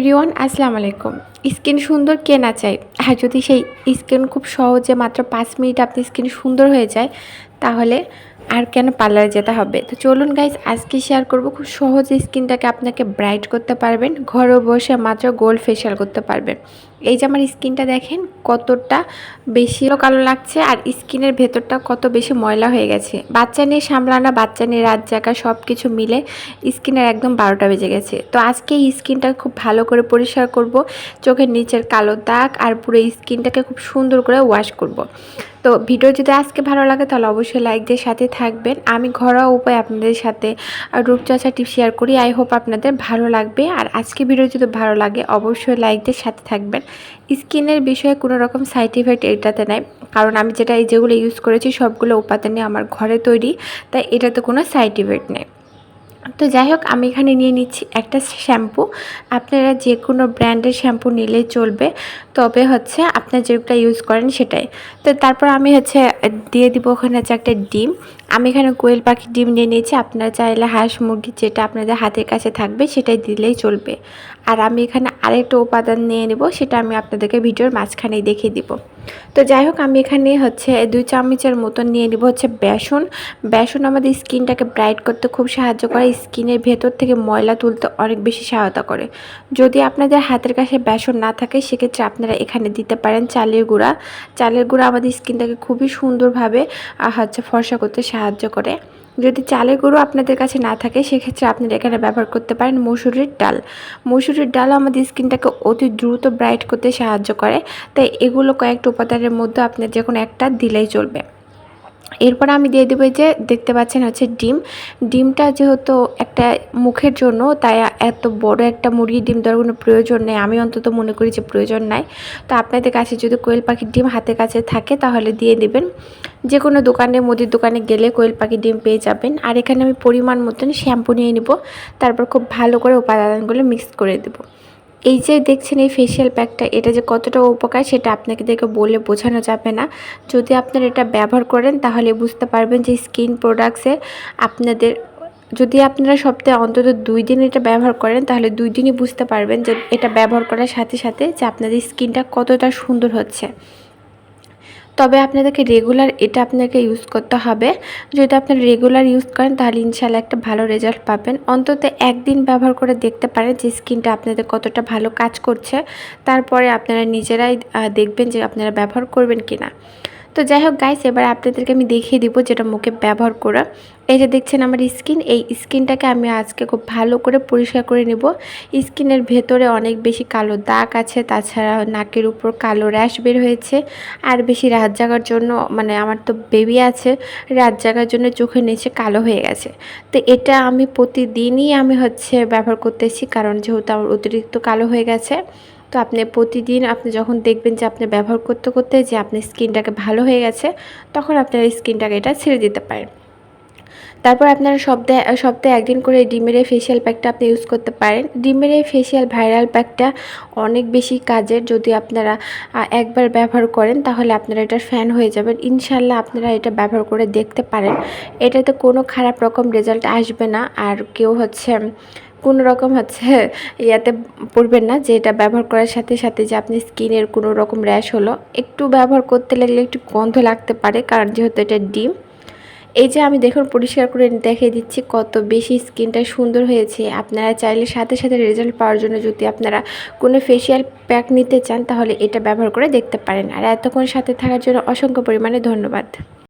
Everyone, আসসালামু আলাইকুম। Skin সুন্দর কে না চাই আর যদি সেই স্কিন খুব সহজে মাত্র পাঁচ মিনিট আপনি স্কিন সুন্দর হয়ে যায় তাহলে আর কেন পার্লারে যেতে হবে? তো চলুন গাইজ আজকে শেয়ার করব খুব সহজে স্কিনটাকে আপনাকে ব্রাইট করতে পারবেন, ঘরে বসে মাত্র গোল্ড ফেশিয়াল করতে পারবেন। এই যে আমার স্কিনটা দেখেন, কতটা বেশি কালো লাগছে আর স্কিনের ভেতরটা কত বেশি ময়লা হয়ে গেছে। বাচ্চা নিয়ে সামলানো, বাচ্চা নিয়ে রাত জায়গা সব কিছু মিলে স্কিনের একদম বারোটা বেজে গেছে। তো আজকে এই স্কিনটা খুব ভালো করে পরিষ্কার করব, চোখের নিচের কালো দাগ আর পুরো স্কিনটাকে খুব সুন্দর করে ওয়াশ করব। তো ভিডিও যদি আজকে ভালো লাগে, তাহলে অবশ্যই লাইক দিয়ে সাথে থাকবেন। আমি ঘরোয়া উপায় আপনাদের সাথে রূপচর্চা টিপ শেয়ার করি। আই হোপ আপনাদের ভালো লাগবে। আর আজকে ভিডিও যদি ভালো লাগে, অবশ্যই লাইক দিয়ে সাথে থাকবেন। স্কিনের বিষয়ে কোনো রকম সাইড ইফেক্ট এটাতে নেই। কারণ আমি যেটা, এই যেগুলো ইউজ করেছি, সবগুলো উপাদানে আমার ঘরে তৈরি। তাই এটাতে কোনো সাইড ইফেক্ট নেই। তো যাই হোক, আমি এখানে নিয়ে নিচ্ছি একটা শ্যাম্পু। আপনারা যে কোনো ব্র্যান্ডের শ্যাম্পু নিলেই চলবে। তবে হচ্ছে আপনার যেটা ইউজ করেন সেটাই। তো তারপর আমি হচ্ছে, দিয়ে দিব ওখানে হচ্ছে একটা ডিম। আমি এখানে কোয়েল পাখির ডিম নিয়ে নিয়েছি। আপনারা চাইলে হাঁস মুরগি যেটা আপনাদের হাতের কাছে থাকবে সেটাই দিলেই চলবে। আর আমি এখানে আরেকটা উপাদান নিয়ে নেব, সেটা আমি আপনাদেরকে ভিডিওর মাঝখানেই দেখিয়ে দিব। তো যাই হোক, আমি এখানে হচ্ছে দুই চামচের মতন নিয়ে নিব হচ্ছে বেসন। বেসন আমাদের স্কিনটাকে ব্রাইট করতে খুব সাহায্য করে, স্কিনের ভেতর থেকে ময়লা তুলতে অনেক বেশি সহায়তা করে। যদি আপনাদের হাতের কাছে বেসন না থাকে, সেক্ষেত্রে আপনারা এখানে দিতে পারেন চালের গুঁড়া। চালের গুঁড়া আমাদের স্কিনটাকে খুবই সুন্দরভাবে হচ্ছে ফর্সা করতে সাহায্য করে। যদি চালের গুঁড়ো আপনাদের কাছে না থাকে, সেক্ষেত্রে আপনারা এখানে ব্যবহার করতে পারেন মসুরির ডাল। মসুরির ডাল আমাদের স্কিনটাকে অতি দ্রুত ব্রাইট করতে সাহায্য করে। তাই এগুলো কয়েকটা উপাদানের মধ্যে আপনার যে কোনো একটা দিলেই চলবে। এরপর আমি দিয়ে দেবো যে দেখতে পাচ্ছেন হচ্ছে ডিম। ডিমটা যেহেতু একটা মুখের জন্য, তাই এত বড় একটা মুরগির ডিম দেওয়ার কোনো প্রয়োজন নেই। আমি অন্তত মনে করি যে প্রয়োজন নাই। তো আপনাদের কাছে যদি কোয়েল পাখির ডিম হাতের কাছে থাকে, তাহলে দিয়ে দেবেন। যে কোনো দোকানে, মুদির দোকানে গেলে কোয়েল পাখির ডিম পেয়ে যাবেন। আর এখানে আমি পরিমাণ মতন শ্যাম্পু নিয়ে নিব। তারপর খুব ভালো করে উপাদানগুলো মিক্স করে দেবো। এই যে দেখছেন এই ফেসিয়াল প্যাকটা এটা যে কতটা উপকার সেটা আপনাকে দেখে বলে বোঝানো যাবে না। যদি আপনারা এটা ব্যবহার করেন, তাহলে বুঝতে পারবেন যে স্কিন প্রোডাক্টসে আপনাদের, যদি আপনারা সপ্তাহে অন্তত দুই দিন এটা ব্যবহার করেন, তাহলে দুই দিনই বুঝতে পারবেন যে এটা ব্যবহার করার সাথে সাথে যে আপনাদের স্কিনটা কতটা সুন্দর হচ্ছে। তবে আপনাদেরকে রেগুলার এটা আপনাকে ইউজ করতে হবে। যদি আপনারা রেগুলার ইউজ করেন, তাহলে ইনশাল্লাহ একটা ভালো রেজাল্ট পাবেন। অন্তত একদিন ব্যবহার করে দেখতে পারেন যে স্কিনটা আপনাদের কতটা ভালো কাজ করছে। তারপরে আপনারা নিজেরাই দেখবেন যে আপনারা ব্যবহার করবেন কি না তো যাই হোক গাইস এবার আপনাদেরকে আমি দেখিয়ে দিব যেটা মুখে ব্যবহার করা। এই যে দেখছেন আমার স্কিন, এই স্কিনটাকে আমি আজকে খুব ভালো করে পরিষ্কার করে নেব। স্কিনের ভেতরে অনেক বেশি কালো দাগ আছে, তাছাড়া নাকের উপর কালো র্যাশ বের হয়েছে। আর বেশি রাত জাগার জন্য মানে আমার তো বেবি আছে, রাত জাগার জন্য চোখের নিচে কালো হয়ে গেছে। তো এটা আমি প্রতিদিনই আমি হচ্ছে ব্যবহার করতেছি, কারণ যেহেতু আমার অতিরিক্ত কালো হয়ে গেছে। তো আপনি প্রতিদিন আপনি যখন দেখবেন যে আপনি ব্যবহার করতে করতে যে আপনার স্কিনটাকে ভালো হয়ে গেছে, তখন আপনার স্কিনটাকে এটা ছেড়ে দিতে পারেন। তারপর আপনারা সপ্তাহে সপ্তাহে একদিন করে ডিমের এই ফেশিয়াল প্যাকটা আপনি ইউজ করতে পারেন। ডিমের এই ফেশিয়াল ভাইরাল প্যাকটা অনেক বেশি কাজের যদি আপনারা একবার ব্যবহার করেন তাহলে আপনারা এটার ফ্যান হয়ে যাবেন। ইনশাল্লাহ আপনারা এটা ব্যবহার করে দেখতে পারেন। এটাতে কোনো খারাপ রকম রেজাল্ট আসবে না। আর কেউ হচ্ছে কোনো রকম হচ্ছে ইয়াতে পড়বেন না, যে এটা ব্যবহার করার সাথে সাথে যে আপনি স্কিনের কোনো রকম র্যাশ হলো, একটু ব্যবহার করতে লাগলে একটু গন্ধ লাগতে পারে, কারণ যেহেতু এটা ডিম। এই যে আমি দেখুন পরিষ্কার করে দেখিয়ে দিচ্ছি কত বেশি স্কিনটা সুন্দর হয়েছে। আপনারা চাইলে সাথে সাথে রেজাল্ট পাওয়ার জন্য যদি আপনারা কোনো ফেসিয়াল প্যাক নিতে চান, তাহলে এটা ব্যবহার করে দেখতে পারেন। আর এতক্ষণ সাথে থাকার জন্য অসংখ্য পরিমাণে ধন্যবাদ।